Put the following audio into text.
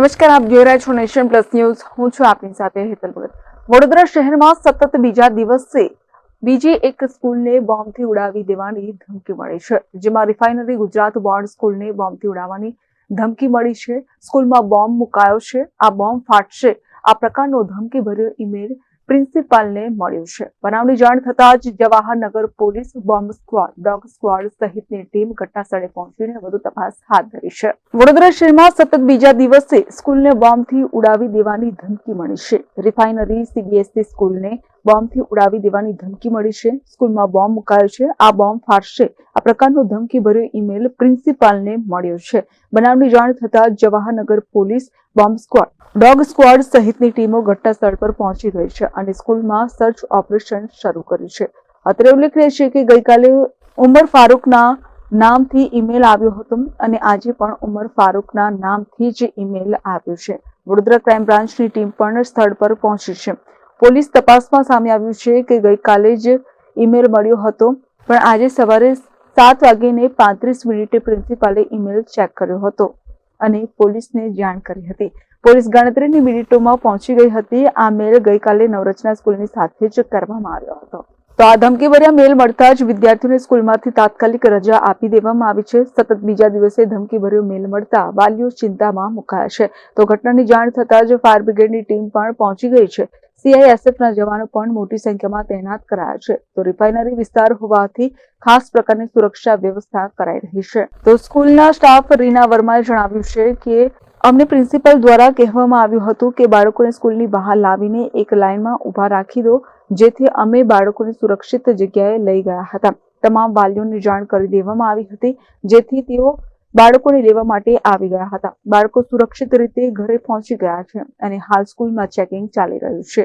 નમસ્કાર, આપ જોઈ રહ્યા છો નેશન પ્લસ ન્યૂઝ. હું છું આપની સાથે હેતલ ભગત. વડોદરા શહેરમાં સતત બીજા દિવસે બીજી એક સ્કૂલને બોમ્બથી ઉડાવી દેવાની ધમકી મળી છે, જેમાં રિફાઇનરી ગુજરાત બોર્ડ સ્કૂલને બોમ્બથી ઉડાવવાની ધમકી મળી છે. સ્કૂલમાં બોમ્બ મુકાયો છે, આ બોમ્બ ફાટશે, આ પ્રકારનો ધમકીભર્યો ઈમેલ પ્રિન્સિપાલને મળ્યું છે. બનાવની જાણ થતાં જ Jawaharnagar police bomb squad, dog squad સહિતની ટીમ ઘટનાસ્થળે પહોંચીને વધુ તપાસ હાથ ધરી છે. વડોદરા શહેરમાં સતત બીજા દિવસે સ્કૂલને બોમ્બથી ઉડાવી દેવાની ધમકી મળી છે. રિફાઇનરી સીબીએસસી સ્કૂલને બોમ્બથી ઉડાવી દેવાની ધમકી મળી છે. સ્કૂલમાં બોમ્બ મુકાયો છે. આ બોમ્બ ફાટશે આ પ્રકારનો ધમકી ભર્યો ઈમેલ પ્રિન્સિપાલને મળ્યો છે. બનાવની જાણ થતાં Jawaharnagar police bomb squad, dog squad સહિતની ટીમો ઘટના સ્થળ પર પહોંચી ગઈ છે અને સ્કૂલમાં સર્ચ ઓપરેશન શરૂ કર્યું છે. અત્રે ઉલ્લેખનીય છે કે ગઈકાલે ઉમર ફારૂકના નામથી ઈમેલ આવ્યો હતો અને આજે પણ ઉમર ફારૂકના નામથી જ ઈમેલ આવ્યો છે. વડોદરા ક્રાઇમ બ્રાન્ચની ટીમ પણ સ્થળ પર પહોંચી છે. પોલીસ તપાસમાં સામે આવ્યું છે કે ગઈકાલે જ ઈમેલ મળ્યો હતો. પણ આજે સવારે સાત વાગીને પાંત્રીસ મિનિટે પ્રિન્સિપાલે ઈમેલ ચેક કર્યો હતો અને પોલીસને જાણ કરી હતી. પોલીસ ગણતરીની મિનિટોમાં પહોંચી ગઈ હતી. આ મેલ ગઈકાલે નવરચના સ્કૂલની સાથે જ કરવામાં આવ્યો હતો. તો આ ધમકીભર્યા મેલ મળતા જ વિદ્યાર્થીઓને સ્કૂલમાંથી તાત્કાલિક રજા આપી દેવામાં આવી છે. સતત બીજા દિવસે ધમકીભર્યો મેલ મળતા વાલીઓ ચિંતામાં મુકાયા છે. તો ઘટનાની જાણ થતાં જ ફાયર બ્રિગેડની ટીમ પણ પહોંચી ગઈ છે. સીઆઈએસએફના જવાનો પણ મોટી સંખ્યામાં તૈનાત કરાયા છે. તો રિફાઇનરી વિસ્તાર હોવાથી ખાસ પ્રકારની સુરક્ષા વ્યવસ્થા કરાઈ રહી છે. તો સ્કૂલના સ્ટાફ રીના વર્માએ જણાવ્યું છે કે અમને પ્રિન્સિપલ દ્વારા કહેવામાં આવ્યું હતું કે બાળકોને સ્કૂલની બહાર લાવીને એક લાઇનમાં ઊભા રાખી દો. જેથી અમે બાળકોને સુરક્ષિત જગ્યાએ લઈ ગયા હતા. તમામ વાલીઓને જાણ કરી દેવામાં આવી હતી, જેથી તેઓ બાળકોને લેવા માટે આવી ગયા હતા. બાળકો સુરક્ષિત રીતે ઘરે પહોંચી ગયા છે અને હાલ સ્કૂલમાં ચેકિંગ ચાલી રહ્યું છે.